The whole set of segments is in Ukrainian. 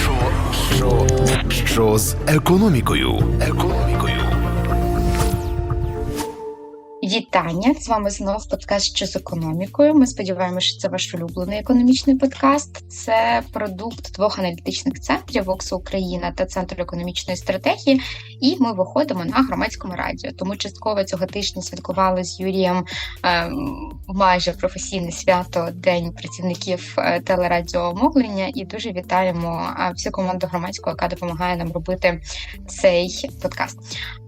Що, що, що з економікою? Економікою. Вітання! З вами знову подкаст «Що з економікою. Ми сподіваємося, що це ваш улюблений економічний подкаст. Це продукт двох аналітичних центрів Воксу Україна та Центру економічної стратегії. І ми виходимо на громадському радіо. Тому частково цього тижня святкували з Юрієм е, майже професійне свято День працівників е, телерадіомовлення. І дуже вітаємо е, всю команду громадського, яка допомагає нам робити цей подкаст.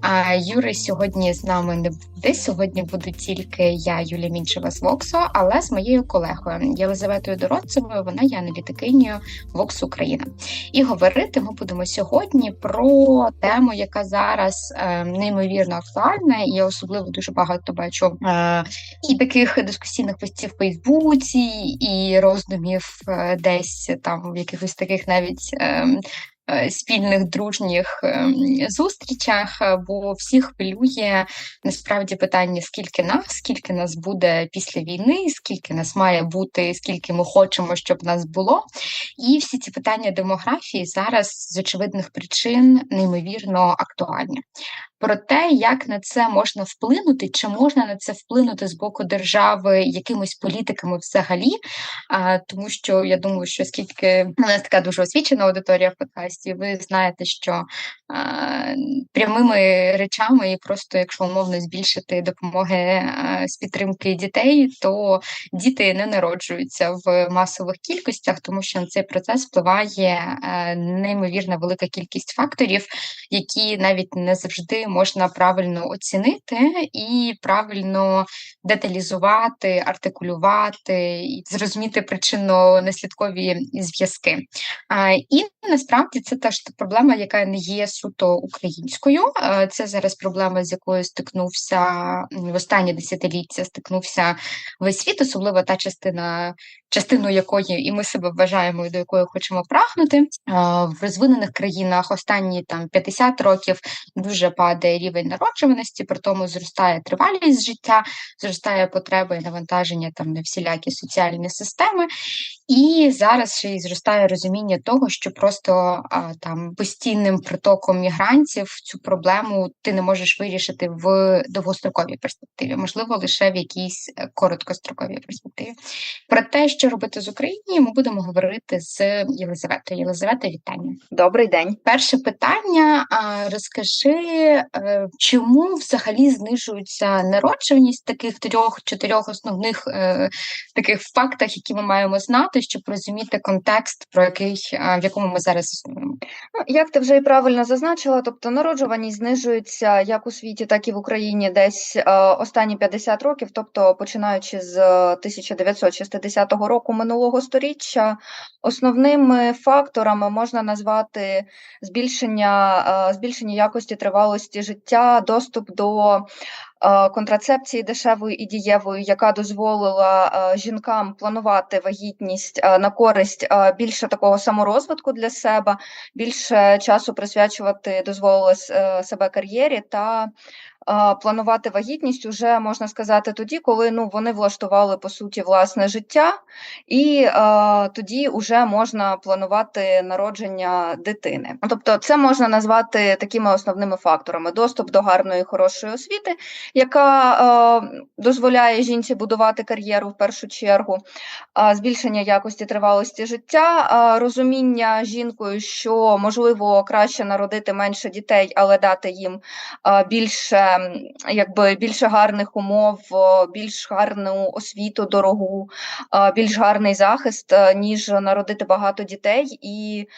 А Юри сьогодні з нами не буде. Сьогодні буду тільки я, Юлія Мінчева з Воксу, але з моєю колегою Єлизаветою Дородцевою. Вона є аналітикинею Вокс Україна. І говорити ми будемо сьогодні про тему, яка зараз е, неймовірно актуальна. І я особливо дуже багато бачу е, і таких дискусійних постів в Фейсбуці, і роздумів е, десь там в якихось таких навіть. Е, Спільних дружніх ем, зустрічах, е, бо всіх хвилює насправді питання: скільки нас, скільки нас буде після війни, скільки нас має бути, скільки ми хочемо, щоб нас було. І всі ці питання демографії зараз з очевидних причин неймовірно актуальні. Про те, як на це можна вплинути, чи можна на це вплинути з боку держави якимись політиками взагалі, а, тому що я думаю, що скільки у нас така дуже освічена аудиторія в подкасті, ви знаєте, що прямими речами і просто, якщо умовно збільшити допомоги з підтримки дітей, то діти не народжуються в масових кількостях, тому що на цей процес впливає а, неймовірна велика кількість факторів, які навіть не завжди можна правильно оцінити і правильно деталізувати, артикулювати і зрозуміти причинно-наслідкові зв'язки. І насправді це теж проблема, яка не є суто українською. Це зараз проблема, з якою стикнувся в останні десятиліття, стикнувся весь світ, особливо та частина, частиною якої і ми себе вважаємо, і до якої хочемо прагнути. В розвинених країнах останні там 50 років дуже падає рівень народжуваності, при тому зростає тривалість життя, зростає потреба і навантаження там на всілякі соціальні системи. І зараз ще й зростає розуміння того, що просто а, там постійним притоком мігрантів цю проблему ти не можеш вирішити в довгостроковій перспективі, можливо, лише в якійсь е, короткостроковій перспективі. Про те, що робити з Україні, ми будемо говорити з Єлизаветою. Єлизавета, вітання. Добрий день. Перше питання: а, розкажи, е, чому взагалі знижується народжуваність таких трьох-чотирьох основних е, таких фактах, які ми маємо знати, щоб розуміти контекст, про який е, в якому ми зараз існуємо? Ну, як ти вже і правильно зазначила, тобто народжуваність знижується як у світі, так і в Україні десь е, останні 50 років, тобто починаючи з 1960 року минулого сторіччя, основними факторами можна назвати збільшення, е, збільшення якості тривалості життя, доступ до е, контрацепції дешевої і дієвої, яка дозволила е, жінкам планувати вагітність е, на користь е, більше такого саморозвитку для себе, більше часу присвячувати дозволила е, себе кар'єрі та е, планувати вагітність уже можна сказати тоді, коли ну вони влаштували по суті власне життя, і е, тоді вже можна планувати народження дитини. Тобто, це можна назвати такими основними факторами: доступ до гарної хорошої освіти, яка е, дозволяє жінці будувати кар'єру в першу чергу, а, збільшення якості тривалості життя, а, розуміння жінкою, що можливо краще народити менше дітей, але дати їм а, більше, якби більше гарних умов, більш гарну освіту дорогу, більш гарний захист, е, ніж народити багато дітей і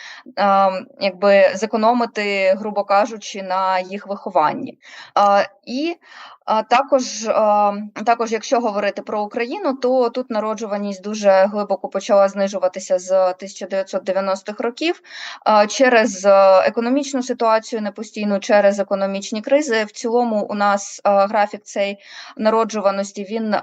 якби зекономити, грубо кажучи, на їх вихованні. І також, також, якщо говорити про Україну, то тут народжуваність дуже глибоко почала знижуватися з 1990-х років через е, економічну ситуацію непостійну, через економічні кризи. В цілому, у нас графік цей народжуваності він.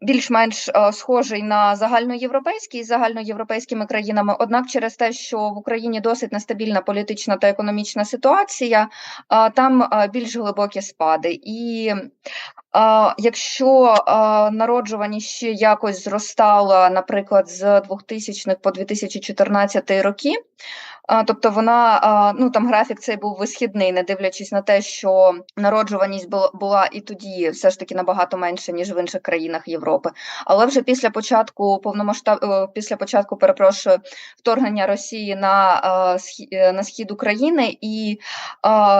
Більш-менш е, схожий на загальноєвропейський з загальноєвропейськими країнами. Однак, через те, що в Україні досить нестабільна політична та економічна ситуація, е, там е, більш глибокі спади. І якщо народжуваність ще якось зростала, наприклад, з 2000 по 2014 роки. Тобто вона, ну там графік цей був висхідний, не дивлячись на те, що народжуваність була, і тоді все ж таки набагато менше, ніж в інших країнах Європи. Але вже після початку повномасштаб... е, після початку, перепрошую, вторгнення Росії на, е, на схід України і,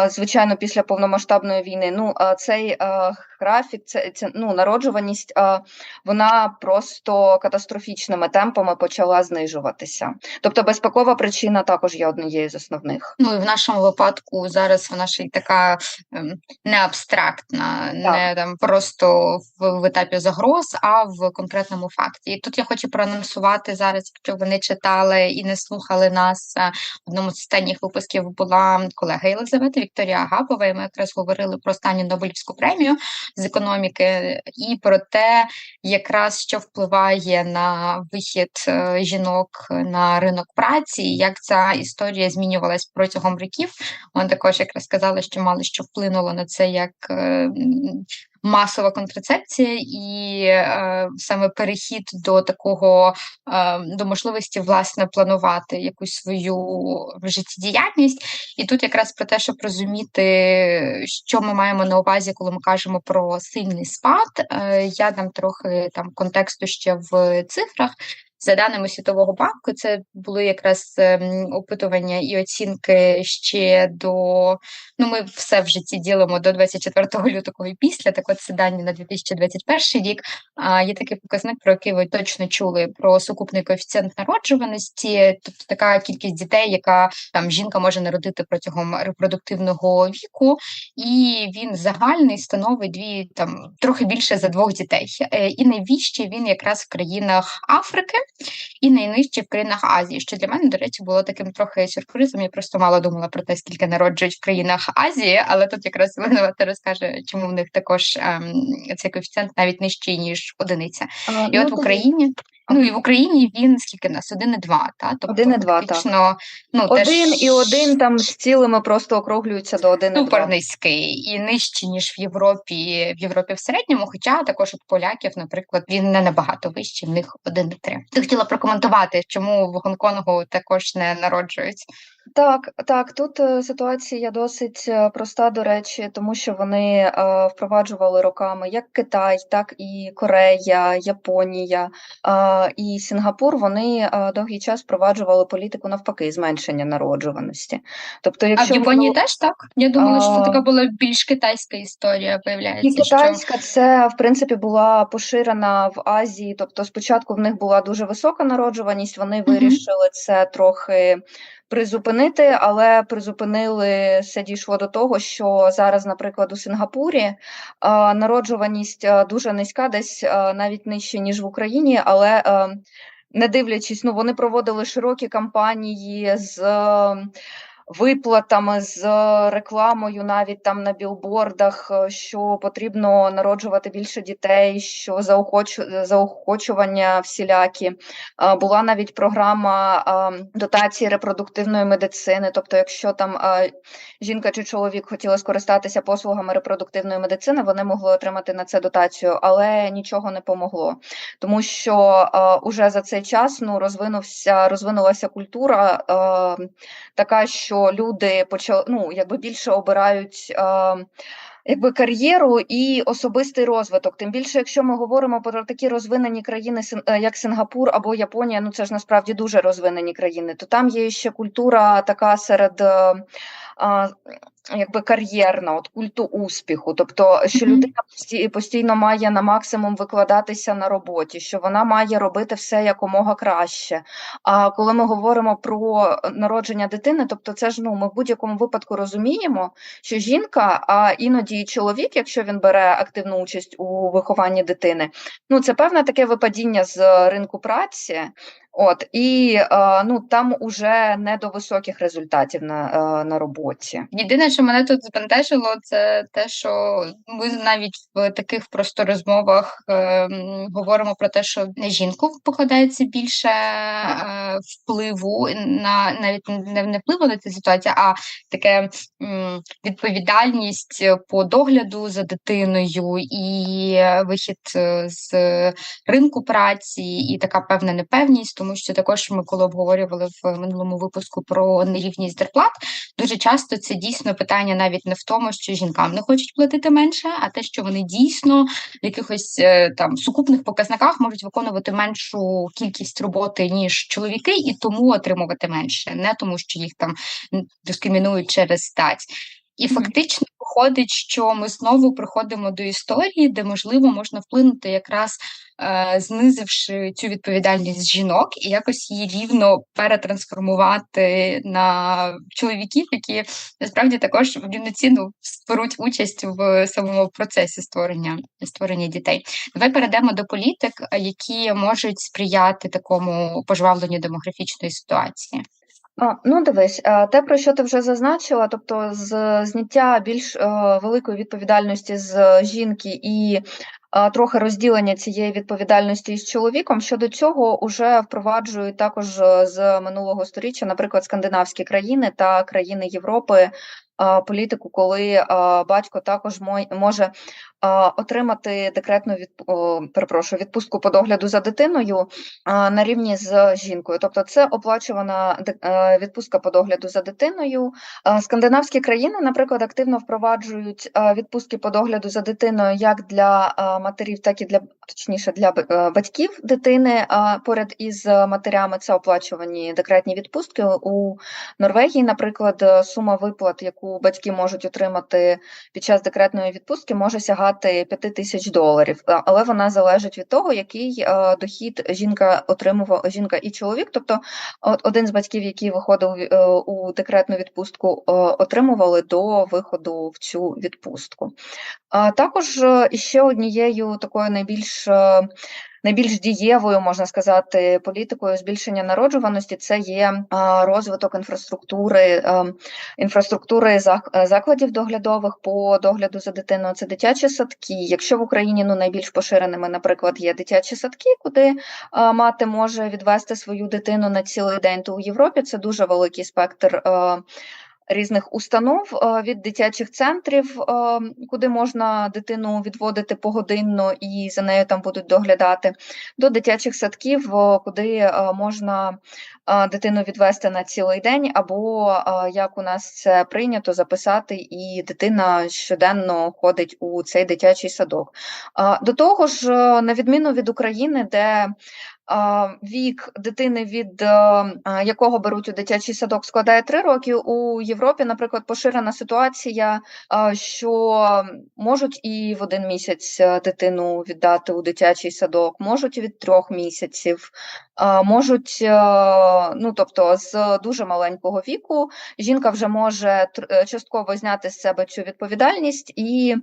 звичайно, після повномасштабної війни, ну цей графік, це, це ну, народжуваність, вона просто катастрофічними темпами почала знижуватися. Тобто безпекова причина також є однією з основних. Ну і в нашому випадку зараз вона ще й така ем, не абстрактна, не там просто в, в етапі загроз, а в конкретному факті. І тут я хочу проанонсувати зараз, якщо ви не читали і не слухали нас. е, В одному з останніх випусків була колега Єлизавета Вікторія Агапова, і ми якраз говорили про останню Нобелівську премію з економіки і про те, якраз що впливає на вихід е, жінок на ринок праці, як ця історія змінювалась протягом років. Вони також якраз сказали, що мало що вплинуло на це як е, масова контрацепція, і е, саме перехід до такого е, до можливості власне планувати якусь свою життєдіяльність. І тут якраз про те, щоб розуміти, що ми маємо на увазі, коли ми кажемо про сильний спад. Е, Я дам трохи там контексту ще в цифрах. За даними Світового банку, це були якраз ем, опитування і оцінки ще до ну ми все в житті ділимо до 24 лютого і після. Так от це дані на 2021 рік. А є такий показник, про який ви точно чули про сукупний коефіцієнт народжуваності, тобто така кількість дітей, яка там жінка може народити протягом репродуктивного віку, і він загальний становить дві там трохи більше за двох дітей. Е, І найвищий він якраз в країнах Африки і найнижчі в країнах Азії. Що для мене, до речі, було таким трохи сюрпризом. Я просто мало думала про те, скільки народжують в країнах Азії, але тут якраз Винувата розкаже, чому в них також ем, цей коефіцієнт навіть нижчий ніж одиниця. І ну, от в Україні. Ну і в Україні він скільки в нас? 1,2, та? Тобто 1,2, так. фактично, ну, один теж і один там з цілими просто округлюються до один і супер два. низький і нижчий, ніж в Європі, в Європі в середньому, хоча також от поляків, наприклад, він не набагато вищий, в них 1,3. Ти хотіла прокоментувати, чому в Гонконгу також не народжують? Так, так, тут е, ситуація досить е, проста, до речі, тому що вони е, впроваджували роками як Китай, так і Корея, Японія і Сінгапур. Вони довгий час впроваджували політику навпаки зменшення народжуваності. Тобто, А в Японії говоримо- теж так? Я думала, що це така була більш китайська історія, І виявляється, що китайська це в принципі була поширена в Азії. Тобто, спочатку в них була дуже висока народжуваність. Вони вирішили це трохи призупинити, але призупинили все дійшло до того, що зараз, наприклад, у Сингапурі народжуваність дуже низька, десь навіть нижче ніж в Україні, але не дивлячись, ну вони проводили широкі кампанії з. Виплатами з рекламою, навіть там на білбордах, е, що потрібно народжувати більше дітей, що заохочу, заохочування всілякі. Була навіть програма дотації репродуктивної медицини. Тобто, якщо там жінка чи чоловік хотіли скористатися послугами репродуктивної медицини, вони могли отримати на це дотацію, але нічого не помогло, тому що уже за цей час ну розвинувся розвинулася культура така, що люди почали ну якби більше обирають. Е, Якби кар'єру і особистий розвиток. Тим більше, якщо ми говоримо про такі розвинені країни, е, як Сингапур або Японія, ну це ж насправді дуже розвинені країни, то там є ще культура така серед е, якби кар'єрна, от культу успіху. Тобто, що людина постійно має на максимум викладатися на роботі, що вона має робити все якомога краще. А коли ми говоримо про народження дитини, тобто це ж ну ми в будь-якому випадку розуміємо, що жінка, а іноді і чоловік, якщо він бере активну участь у вихованні дитини, ну це певне таке випадіння з ринку праці. От і е, ну там уже не до високих результатів на, е, на роботі. Єдине, що мене тут збентежило, це те, що ми навіть в таких просто розмовах е, говоримо про те, що на жінку покладається більше е, впливу на навіть не, не впливу на цю ситуацію, а таке м, відповідальність по догляду за дитиною і вихід е, з ринку праці, і така певна непевність, тому що також ми коли обговорювали в минулому випуску про нерівність зарплат. Дуже часто це дійсно питання навіть не в тому, що жінкам не хочуть платити менше, а те, що вони дійсно в якихось е, там сукупних показниках можуть виконувати меншу кількість роботи ніж чоловіки, і тому отримувати менше, не тому, що їх там дискримінують через стать. І фактично виходить, що ми знову приходимо до історії, де можливо можна вплинути якраз знизивши цю відповідальність жінок і якось її рівно перетрансформувати на чоловіків, які насправді також рівноцінно беруть участь в самому процесі створення створення дітей. Давай перейдемо до політик, е, які можуть сприяти такому пожвавленню демографічної ситуації. А, ну, дивись, е, те, про що ти вже зазначила, тобто з зняття більш е, великої відповідальності з жінки і е, трохи розділення цієї відповідальності із чоловіком, щодо цього вже впроваджують також е, з минулого сторіччя, наприклад, скандинавські країни та країни Європи. Політику, коли батько також може отримати декретну від, перепрошую, відпустку по догляду за дитиною на рівні з жінкою. Тобто це оплачувана відпустка по догляду за дитиною. Скандинавські країни, наприклад, активно впроваджують відпустки по догляду за дитиною як для матерів, так і для точніше для е, батьків дитини. Поряд із матерями це оплачувані декретні відпустки. У Норвегії, наприклад, сума виплат, яку батьки можуть отримати під час декретної відпустки, може сягати 5 тисяч доларів, але вона залежить від того, який е, дохід жінка отримував жінка і чоловік. Тобто, один з батьків, який виходив е, у декретну відпустку, е, отримували до виходу в цю відпустку. А також е, іще однією такою найбільш Найбільш дієвою, можна сказати, політикою збільшення народжуваності це є розвиток інфраструктури, інфраструктури зак- закладів доглядових по догляду за дитиною. Це дитячі садки. Якщо в Україні ну найбільш поширеними, наприклад, є дитячі садки, куди мати може відвести свою дитину на цілий день, то у Європі це дуже великий спектр. Різних установ е, від дитячих центрів, е, куди можна дитину відводити погодинно і за нею там будуть доглядати, до дитячих садків, е, куди можна дитину відвести на цілий день, або е, як у нас це прийнято записати, і дитина щоденно ходить у цей дитячий садок. Е, До того ж, е, на відміну від України, де Вік дитини, від е, якого беруть у дитячий садок, складає 3 роки. У Європі, наприклад, поширена ситуація, що можуть і в один місяць е, дитину віддати у дитячий садок, можуть від трьох місяців, можуть, е, ну тобто, з дуже маленького віку жінка вже може е, частково зняти з себе цю відповідальність і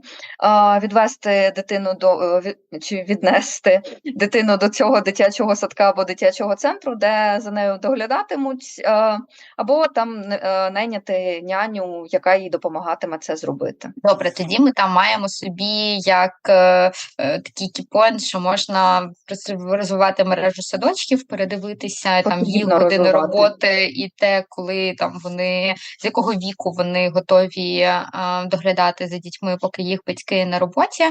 відвести дитину до е, чи віднести дитину до цього дитячого садка або дитячого центру, де за нею доглядатимуть, е, або там е, найняти няню, яка їй допомагатиме це зробити. Добре, тоді ми там маємо собі як такий кіпоінт, що можна роз- розвивати мережу садочків, передивитися там їх Потрібно години роботи і те, коли там вони з якого віку вони готові доглядати за дітьми, поки їх батьки на роботі.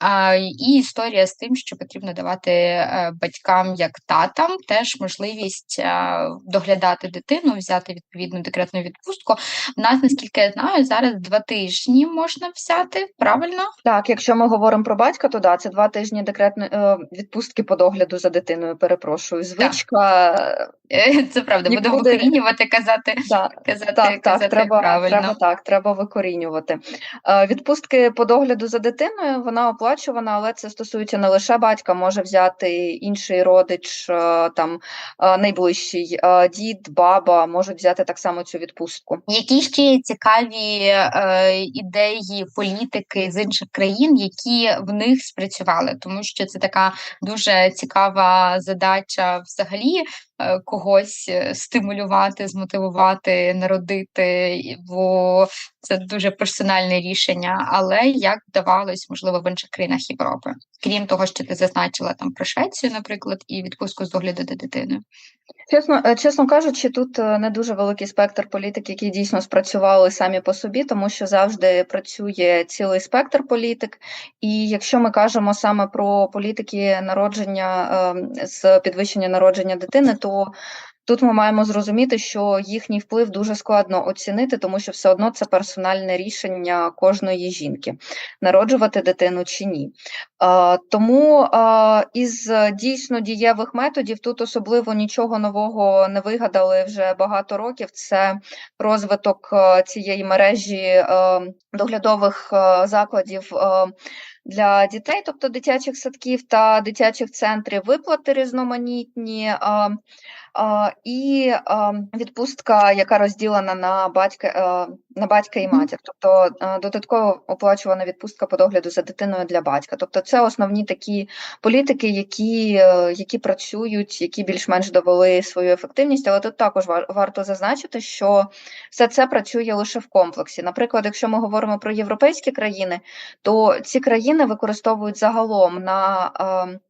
А, і історія з тим, що потрібно давати е, батькам як татам теж можливість е, доглядати дитину, взяти відповідну декретну відпустку. У нас, наскільки я знаю, зараз два тижні можна взяти, правильно? Так, якщо ми говоримо про батька, то да, це два тижні декретної е, відпустки по догляду за дитиною. Перепрошую, звичка. Це правда, будемо Нікуди- викорінювати, казати, Да, казати, Так, казати так, треба, правильно. треба так, треба викорінювати. Відпустки по догляду за дитиною вона оплачувана, але це стосується не лише батька, може взяти інший родич, е, там е, найближчий е, дід, баба можуть взяти так само цю відпустку. Які ще цікаві е, ідеї політики з інших країн, які в них спрацювали, тому що це така дуже цікава задача взагалі. когось стимулювати, змотивувати, народити, бо це дуже персональне рішення. Але як вдавалось, можливо, в інших Європи, крім того, що ти зазначила там про Швецію, наприклад, і відпустку з догляду за дитиною. Чесно, е, чесно кажучи, тут е, не дуже великий спектр політик, які дійсно спрацювали самі по собі, тому що завжди працює цілий спектр політик. І якщо ми кажемо саме про політики народження е, з підвищення народження дитини, то тут ми маємо зрозуміти, що їхній вплив дуже складно оцінити, тому що все одно це персональне рішення кожної жінки народжувати дитину чи ні. Тому із дійсно дієвих методів тут особливо нічого нового не вигадали вже багато років. Це розвиток цієї мережі доглядових закладів. Для дітей, тобто дитячих садків та дитячих центрів, виплати різноманітні і відпустка, яка розділена на батька, е, на батька і матір, тобто е, додатково оплачувана відпустка по догляду за дитиною для батька. Тобто, це основні такі політики, які, е, які працюють, які більш-менш довели свою ефективність. Але тут також ва- варто зазначити, що все це працює лише в комплексі. Наприклад, якщо ми говоримо про європейські країни, то ці країни використовують загалом на ем,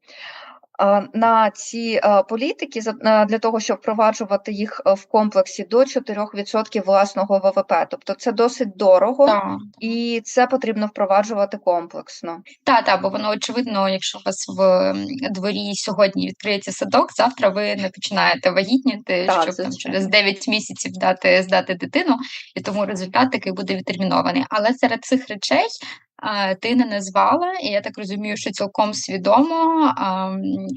на ці е, політики е, для того, щоб впроваджувати їх е, в комплексі до 4% власного ВВП. Тобто це досить дорого, Так. і це потрібно впроваджувати комплексно. Та, та, бо воно очевидно, якщо у вас в дворі сьогодні відкриється садок, завтра ви не починаєте вагітніти, Так, щоб там через 9 місяців дати здати дитину, і тому результат такий буде відтермінований. Але серед цих речей ти не назвала, і я так розумію, що цілком свідомо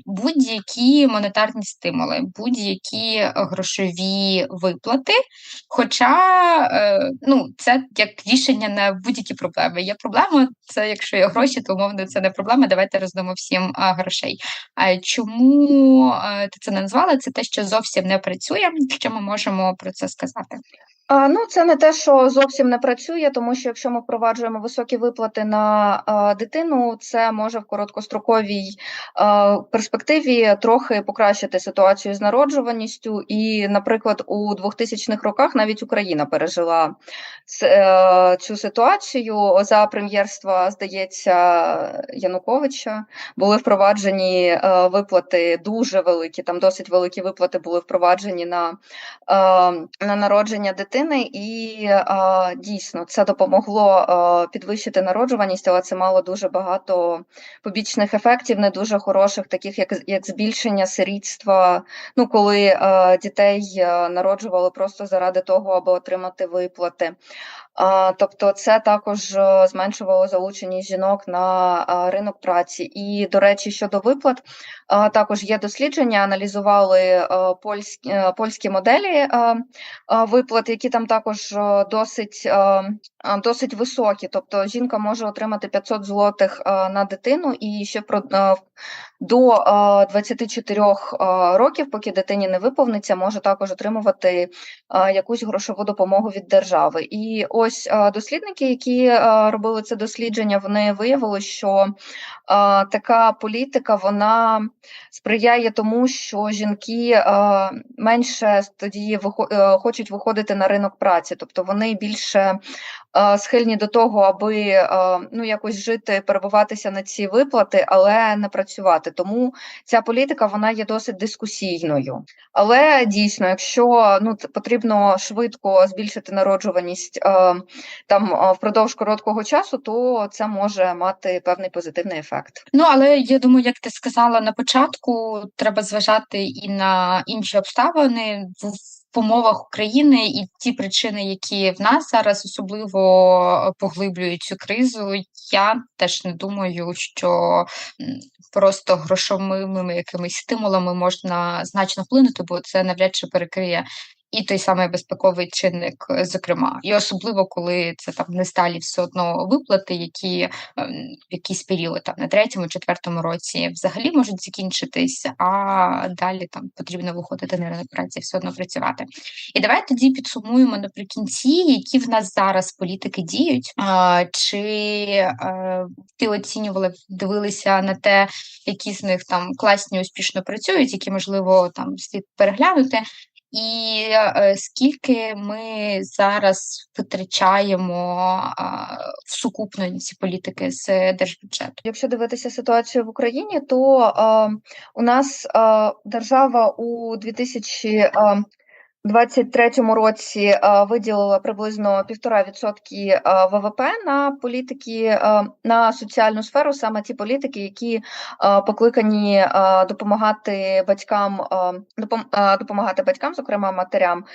будь-які монетарні стимули, будь-які грошові виплати. Хоча е, ну, це як рішення на будь-які проблеми. Є проблема, це якщо є гроші, то умовно це не проблема. Давайте роздамо всім грошей. Чому е, ти це не назвала? Це те, що зовсім не працює. Що ми можемо про це сказати? Ну, це не те, що зовсім не працює, тому що якщо ми впроваджуємо високі виплати на дитину, це може в короткостроковій перспективі трохи покращити ситуацію з народжуваністю. І, наприклад, у 2000-х роках навіть Україна пережила е, цю ситуацію за прем'єрства, здається, Януковича. Були впроваджені е, виплати дуже великі, там досить великі виплати були впроваджені на е, на народження дитини, і е, дійсно це допомогло е, підвищити народжуваність, але це мало дуже багато побічних ефектів, не дуже хороших, таких як, як збільшення сирітства. Ну, коли е, дітей народжували просто заради того, аби отримати виплати. Тобто, це також е, зменшувало залученість жінок на ринок праці. І, до речі, щодо виплат, також є дослідження, аналізували е, польські, е, польські моделі е, е, виплат, які там також е, досить, е, е, досить високі. Тобто, жінка може отримати 500 злотих е, на дитину і ще про е, до е, 24 е, років, поки дитині не виповниться, може також отримувати е, якусь грошову допомогу від держави. І ось е, дослідники, які е, робили це дослідження, вони виявили, що е, така політика вона сприяє тому, що жінки менше тоді хочуть виходити на ринок праці, тобто вони більше схильні до того, аби е, ну якось жити, перебуватися на ці виплати, але не працювати. Тому ця політика вона є досить дискусійною. Але дійсно, якщо ну потрібно швидко збільшити народжуваність е, там е, впродовж короткого часу, то це може мати певний позитивний ефект. Ну, але я думаю, як ти сказала на початку, треба зважати і на інші обставини в умовах України і ті причини, які в нас зараз особливо поглиблюють цю кризу. Я теж не думаю, що просто грошовими якимись стимулами можна значно вплинути, бо це навряд чи перекриє і той самий безпековий чинник, е, зокрема, і особливо коли це там не сталі все одно виплати, які ем, в якийсь період там на третьому, четвертому році взагалі можуть закінчитись, а далі там потрібно виходити на ринок праці, все одно працювати. І давай тоді підсумуємо наприкінці, які в нас зараз політики діють. Чи е, ти оцінювала, дивилися на те, які з них там класні, успішно працюють, які можливо там слід переглянути. І е, скільки ми зараз витрачаємо в сукупності політики з держбюджету? Якщо дивитися ситуацію в Україні, то е, у нас е, держава у 2023 році е, виділила приблизно 1,5% е, ВВП на політики е, на соціальну сферу, саме ті політики, які покликані допомагати батькам, допомагати батькам, зокрема матерям.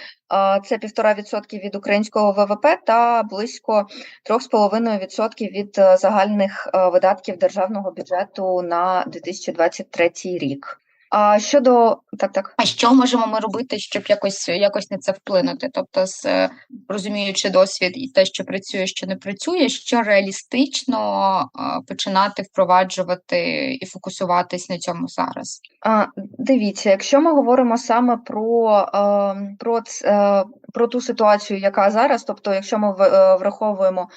Це 1,5% від українського ВВП та близько 3,5% від загальних видатків державного бюджету на 2023 рік. А щодо так, так. А що можемо ми робити, щоб якось якось на це вплинути? Тобто, з е, розуміючи досвід і те, що працює, що не працює, що реалістично починати впроваджувати і фокусуватись на цьому зараз? А, дивіться, якщо ми говоримо саме про, е, про, е, про ту ситуацію, яка зараз, тобто, якщо ми враховуємо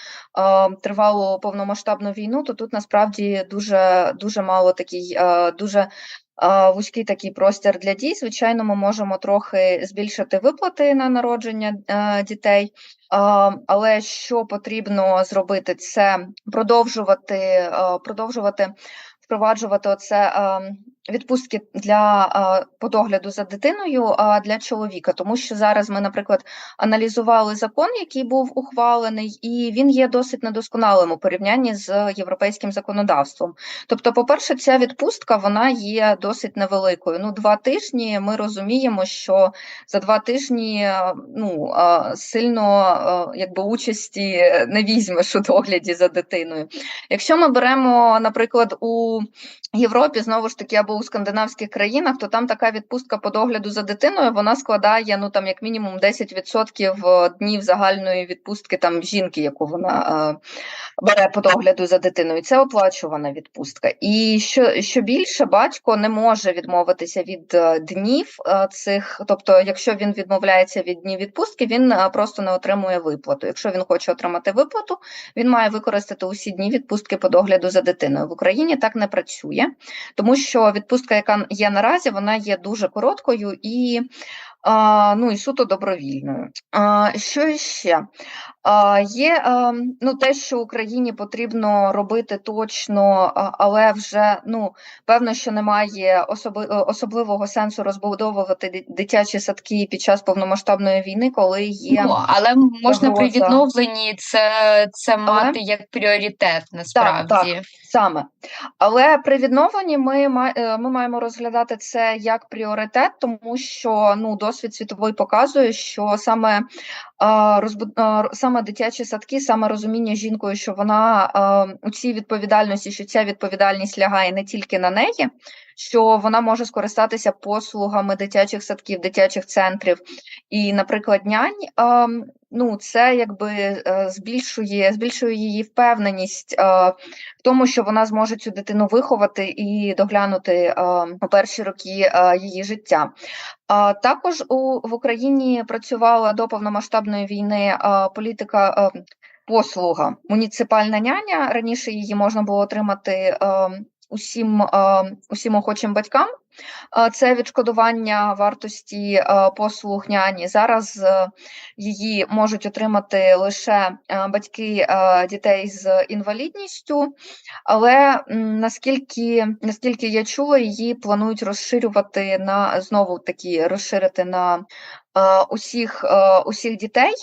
тривалу повномасштабну війну, то тут насправді дуже, дуже мало такий, дуже вузький такий простір для дій. Звичайно, ми можемо трохи збільшити виплати на народження е, дітей. Але що потрібно зробити, це продовжувати, е, продовжувати впроваджувати оце е, відпустки для по догляду за дитиною для чоловіка, тому що зараз ми, наприклад, аналізували закон, який був ухвалений, і він є досить недосконалим у порівнянні з європейським законодавством. Тобто, по-перше, ця відпустка вона є досить невеликою. Ну, два тижні ми розуміємо, що за два тижні ну сильно якби участі не візьмеш у догляді за дитиною. Якщо ми беремо, наприклад, у Європі знову ж таки або у скандинавських країнах, то там така відпустка по догляду за дитиною вона складає ну там як мінімум 10% днів загальної відпустки там жінки, яку вона е, бере по догляду за дитиною. Це оплачувана відпустка. І що, що більше батько не може відмовитися від е, днів е, цих, тобто, якщо він відмовляється від днів відпустки, він е, просто не отримує виплату. Якщо він хоче отримати виплату, він має використати усі дні відпустки по догляду за дитиною. В Україні так не працює, тому що відпустка, яка є наразі, вона є дуже короткою і. Ну і суто добровільною. Що ще? Є ну, те, що Україні потрібно робити точно, але вже ну, певно, що немає особи, е, особливого сенсу розбудовувати дитячі садки під час повномасштабної війни, коли є. Ну, але можна при відновленні це, це мати як пріоритет насправді. Саме. Але при відновленні ми, е, ми маємо розглядати це як пріоритет, тому що ну, досвід світовий показує, що саме, саме дитячі садки, саме розуміння жінкою, що вона у цій відповідальності, що ця відповідальність лягає не тільки на неї, що вона може скористатися послугами дитячих садків, дитячих центрів. І, наприклад, нянь, ну, це якби е, збільшує, збільшує її впевненість е, в тому, що вона зможе цю дитину виховати і доглянути е, у перші роки її життя. Також у в Україні працювала до повномасштабної війни політика. Послуга муніципальна няня раніше її можна було отримати усім, е, усім охочим батькам. Е, Це відшкодування вартості е, послуг няні. Зараз її можуть отримати лише батьки дітей з інвалідністю, але наскільки, наскільки я чула, її планують розширювати на знову таки розширити на усіх, усіх дітей.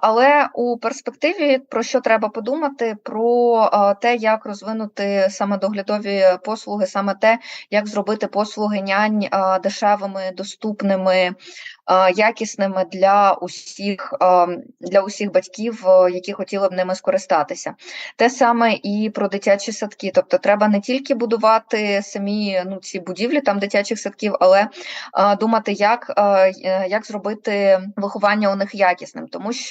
Але у перспективі про що треба подумати? Про те, як розвинути саме доглядові послуги, саме те, як зробити послуги нянь дешевими, доступними, якісними для усіх, для усіх батьків, які хотіли б ними скористатися. Те саме і про дитячі садки. Тобто, треба не тільки будувати самі ну, ці будівлі там дитячих садків, але думати, як, е, як зробити виховання у них якісним, тому що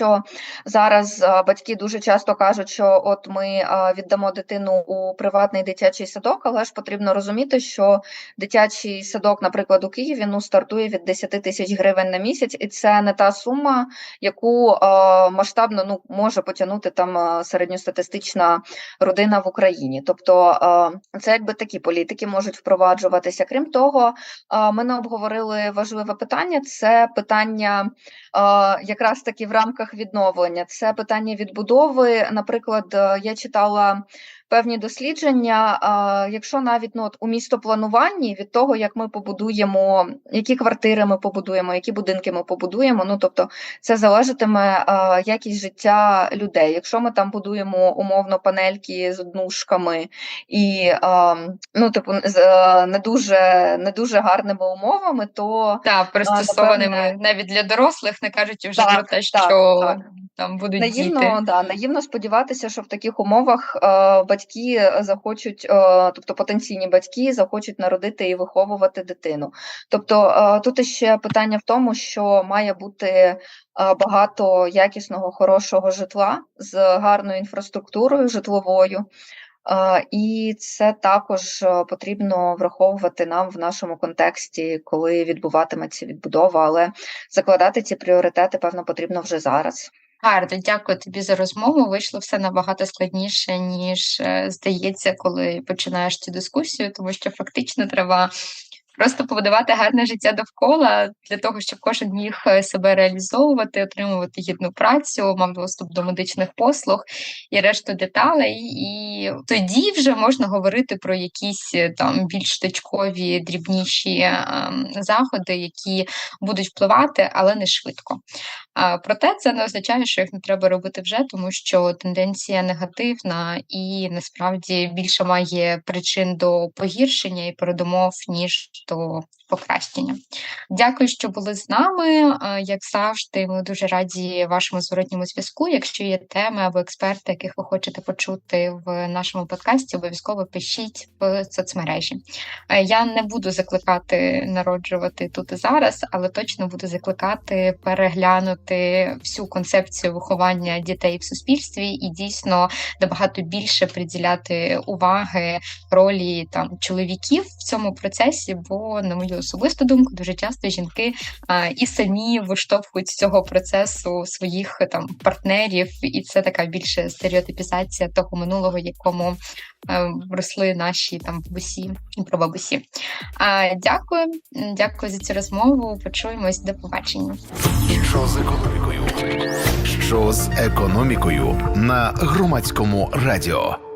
зараз батьки дуже часто кажуть, що от ми віддамо дитину у приватний дитячий садок, але ж потрібно розуміти, що дитячий садок, наприклад, у Києві ну стартує від 10 тисяч гривень на місяць, і це не та сума, яку масштабно ну може потягнути там середньостатистична родина в Україні. Тобто це якби такі політики можуть впроваджуватися. Крім того, ми не обговорили важливе питання. Це питання якраз таки в рамках відновлення. Це питання відбудови. Наприклад, е, я читала певні дослідження. Якщо навіть ну, от у містоплануванні від того, як ми побудуємо, які квартири ми побудуємо, які будинки ми побудуємо, ну тобто це залежатиме якість життя людей. Якщо ми там будуємо умовно панельки з однушками і ну, типу, з не дуже не дуже гарними умовами, то Так, пристосованими напевне. навіть для дорослих, не кажучи вже Так, про те, що так. там будуть Наївно, діти. да, наївно сподіватися, що в таких умовах е, батьки захочуть, е, тобто потенційні батьки захочуть народити і виховувати дитину. Тобто е, тут ще питання в тому, що має бути е, багато якісного, хорошого житла з гарною інфраструктурою житловою. Е, І це також е, потрібно враховувати нам в нашому контексті, коли відбуватиметься відбудова, але закладати ці пріоритети, певно, потрібно вже зараз. Гарно, дякую тобі за розмову. Вийшло все набагато складніше, ніж е, здається, коли починаєш цю дискусію, тому що фактично треба просто побудувати гарне життя довкола для того, щоб кожен міг е, себе реалізовувати, отримувати гідну працю, мав доступ до медичних послуг і решту деталей. І тоді вже можна говорити про якісь е, там більш точкові, дрібніші ем, заходи, які будуть впливати, але не швидко. Проте це не означає, що їх не треба робити вже, тому що тенденція негативна і насправді більше має причин до погіршення і передумов, ніж до покращення. Дякую, що були з нами. Як завжди, ми дуже раді вашому зворотньому зв'язку. Якщо є теми або експерти, яких ви хочете почути в нашому подкасті, обов'язково пишіть в соцмережі. Е, Я не буду закликати народжувати тут і зараз, але точно буду закликати переглянути всю концепцію виховання дітей в суспільстві і дійсно набагато більше приділяти уваги ролі там чоловіків в цьому процесі. Бо, на мою особисту думку, дуже часто жінки а, і самі виштовхують з цього процесу своїх там партнерів, і це така більше стереотипізація того минулого, якому е, росли наші там бабусі і прабабусі. А, дякую, дякую за цю розмову. Почуємось, до побачення. Що з економікою? Що з економікою на громадському радіо?